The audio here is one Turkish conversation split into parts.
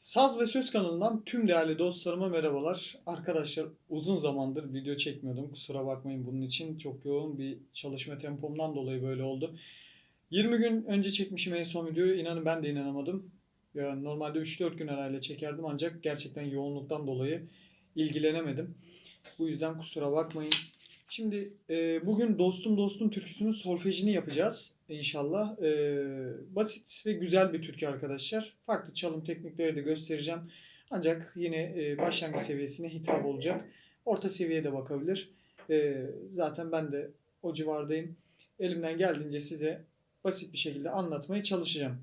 Saz ve Söz kanalından tüm değerli dostlarıma merhabalar. Arkadaşlar uzun zamandır video çekmiyordum. Kusura bakmayın bunun için. Çok yoğun bir çalışma tempomdan dolayı böyle oldu. 20 gün önce çekmişim en son videoyu. İnanın ben de inanamadım. Ya normalde 3-4 gün arayla çekerdim ancak gerçekten yoğunluktan dolayı ilgilenemedim. Bu yüzden kusura bakmayın. Şimdi e, bugün Dostum Dostum türküsünün solfejini yapacağız inşallah. E, basit ve güzel bir türkü arkadaşlar. Farklı çalım teknikleri de göstereceğim. Ancak yine e, başlangıç seviyesine hitap olacak. Orta seviyeye de bakabilir. E, zaten ben de o civardayım. Elimden geldiğince size basit bir şekilde anlatmaya çalışacağım.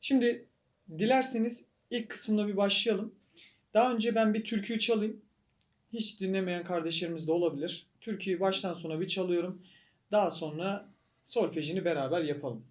Şimdi dilerseniz ilk kısımda bir başlayalım. Daha önce ben bir türküyü çalayım. Hiç dinlemeyen kardeşlerimiz de olabilir. Türküyü baştan sona bir çalıyorum. Daha sonra solfejini beraber yapalım.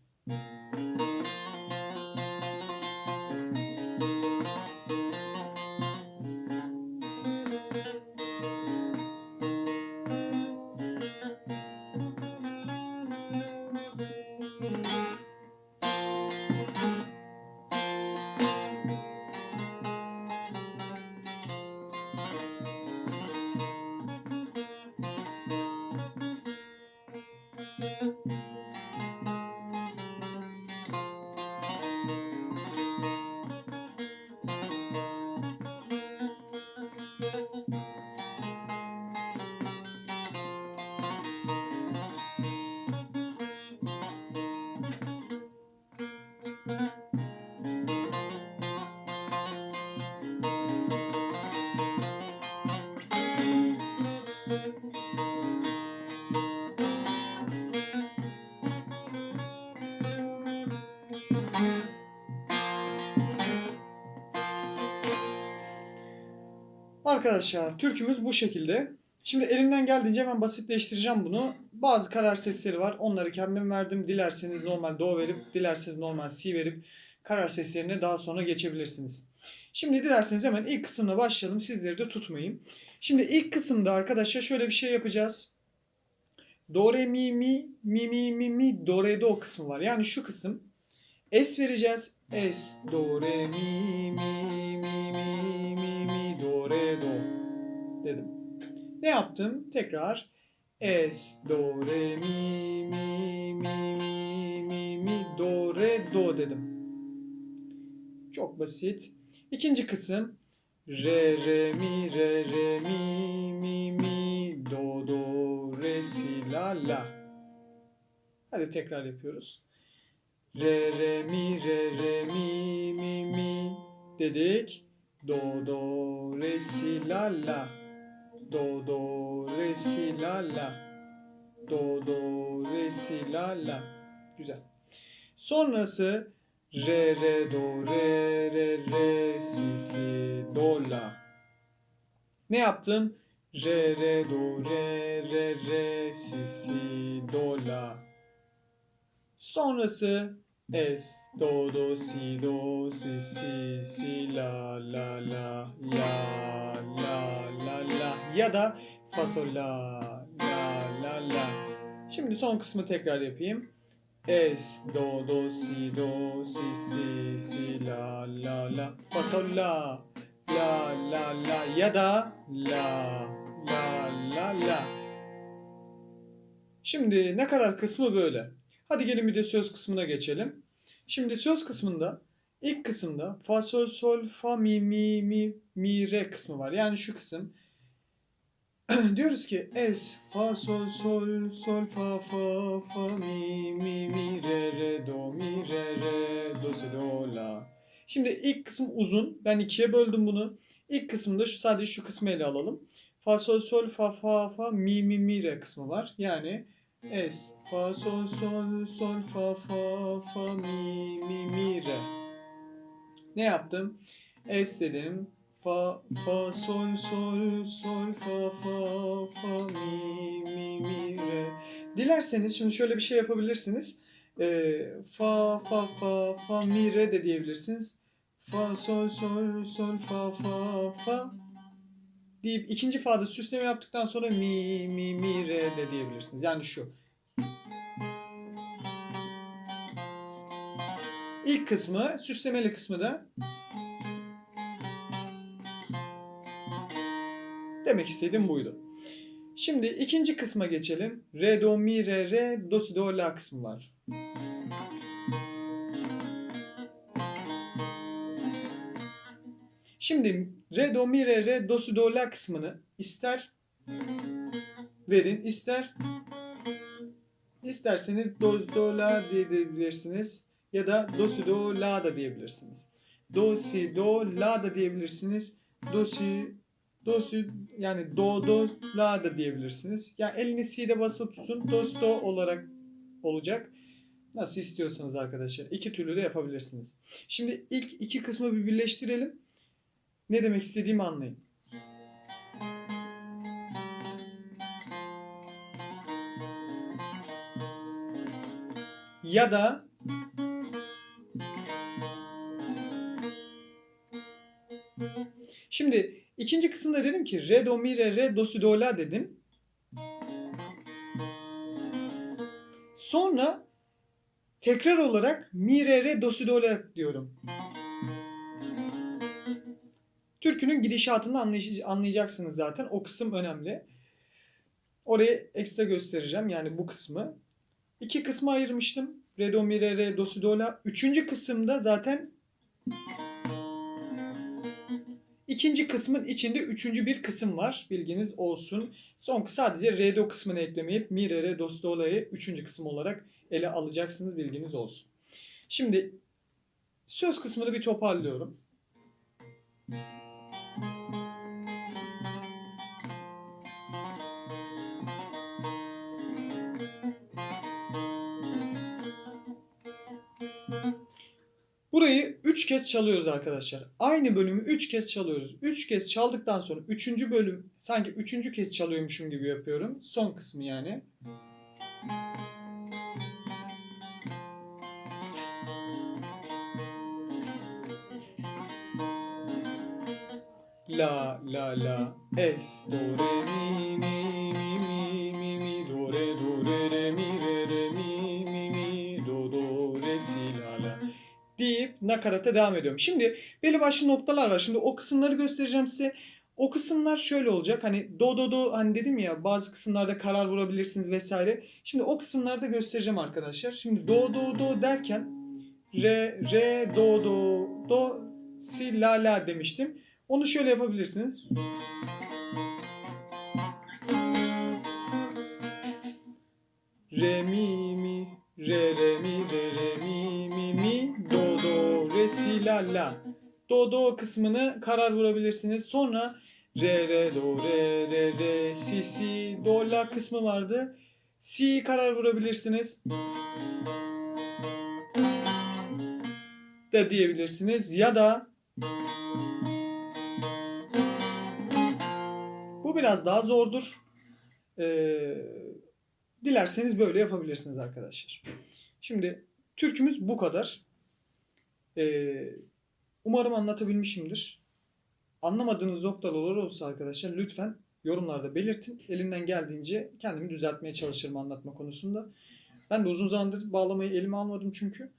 Arkadaşlar türkümüz bu şekilde. Şimdi elimden geldiğince ben basitleştireceğim bunu. Bazı karar sesleri var. Onları kendim verdim. Dilerseniz normal do verip, dilerseniz normal si verip karar seslerine daha sonra geçebilirsiniz. Şimdi dilerseniz hemen ilk kısımla başlayalım. Sizleri de tutmayayım. Şimdi ilk kısımda arkadaşlar şöyle bir şey yapacağız. Do re mi mi mi mi mi mi do re do kısmı var. Yani şu kısım es vereceğiz. Es do re mi mi dedim. Ne yaptım? Tekrar es do re mi mi mi mi mi mi do re do dedim. Çok basit. İkinci kısım re re mi re re mi mi mi do do re si la la. Hadi tekrar yapıyoruz. Re re mi re re mi mi mi dedik. Do do re si la la. Do do re si la la. Do do re si la la. Güzel. Sonrası re re do re re re si si do la. Ne yaptım? Re re do re re re si si do la. Sonrası es do do si do si si si la la la la la la ya da fa sol la la la la. Şimdi son kısmı tekrar yapayım. Es do do si do si si si la la la fa sol la la la la ya da la la la la. Şimdi ne kadar kısmı böyle. Hadi gelin bir de söz kısmına geçelim. Şimdi söz kısmında ilk kısımda fa sol sol fa mi mi mi mi re kısmı var. Yani şu kısım. Diyoruz ki es fa sol sol sol fa fa fa mi mi mi re re do mi re re do si do la. Şimdi ilk kısım uzun. Ben ikiye böldüm bunu. İlk kısımda şu sadece şu kısmı ele alalım. Fa sol sol fa fa fa mi mi mi re kısmı var. Yani Es, fa, sol, sol, sol, fa, fa, fa, mi, mi, mi, re. Ne yaptım? Es dedim. Fa, fa, sol, sol, sol, fa, fa, fa, mi, mi, mi, re. Dilerseniz şimdi şöyle bir şey yapabilirsiniz. Ee, fa, fa, fa, fa, mi, re de diyebilirsiniz. Fa, sol, sol, sol, fa, fa, fa deyip ikinci fa'da süsleme yaptıktan sonra mi mi mi re de diyebilirsiniz. Yani şu. İlk kısmı süslemeli kısmı da Demek istediğim buydu. Şimdi ikinci kısma geçelim. Re, do, mi, re, re, do, si, do, la kısmı var. Şimdi re, do, mi, re, re, do, si, do, la kısmını ister verin, ister isterseniz do, si, do, la diyebilirsiniz ya da do, si, do, la da diyebilirsiniz. Do, si, do, la da diyebilirsiniz. Do, si, do, si yani do, do, la da diyebilirsiniz. Yani elini si'de basıp tutun. Do, si, do olarak olacak. Nasıl istiyorsanız arkadaşlar. İki türlü de yapabilirsiniz. Şimdi ilk iki kısmı bir birleştirelim. Ne demek istediğimi anlayın. Ya da Şimdi ikinci kısımda dedim ki re do mi re re do si do la dedim. Sonra tekrar olarak mi re re do si do la diyorum. Türkünün gidişatını anlay- anlayacaksınız zaten. O kısım önemli. Orayı ekstra göstereceğim yani bu kısmı. İki kısma ayırmıştım. Re do mi re re do si do la. Üçüncü kısımda zaten İkinci kısmın içinde üçüncü bir kısım var. Bilginiz olsun. Son sadece re do kısmını eklemeyip mi re re do si do la'yı üçüncü kısım olarak ele alacaksınız. Bilginiz olsun. Şimdi söz kısmını bir toparlıyorum. Burayı 3 kez çalıyoruz arkadaşlar. Aynı bölümü 3 kez çalıyoruz. 3 kez çaldıktan sonra 3. bölüm sanki 3. kez çalıyormuşum gibi yapıyorum. Son kısmı yani. La la la es do re mi mi nakarata devam ediyorum. Şimdi belli başlı noktalar var. Şimdi o kısımları göstereceğim size. O kısımlar şöyle olacak. Hani do do do hani dedim ya bazı kısımlarda karar vurabilirsiniz vesaire. Şimdi o kısımlarda göstereceğim arkadaşlar. Şimdi do do do derken re re do do do si la la demiştim. Onu şöyle yapabilirsiniz. Re mi mi re re la. Do do kısmını karar vurabilirsiniz. Sonra re re do re re re si si do la kısmı vardı. Si karar vurabilirsiniz. Da diyebilirsiniz ya da bu biraz daha zordur. Ee, dilerseniz böyle yapabilirsiniz arkadaşlar. Şimdi türkümüz bu kadar. Ee, umarım anlatabilmişimdir. Anlamadığınız noktalar olur olsa arkadaşlar lütfen yorumlarda belirtin. Elimden geldiğince kendimi düzeltmeye çalışırım anlatma konusunda. Ben de uzun zamandır bağlamayı elime almadım çünkü.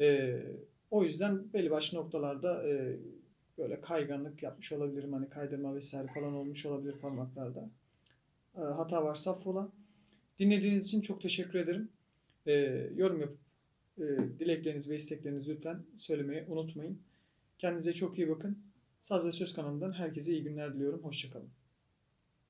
Ee, o yüzden belli başlı noktalarda e, böyle kayganlık yapmış olabilirim. Hani kaydırma vesaire falan olmuş olabilir parmaklarda. Ee, hata varsa affola. Dinlediğiniz için çok teşekkür ederim. Ee, yorum yapıp e, dileklerinizi ve isteklerinizi lütfen söylemeyi unutmayın. Kendinize çok iyi bakın. Saz ve Söz kanalından herkese iyi günler diliyorum. Hoşçakalın.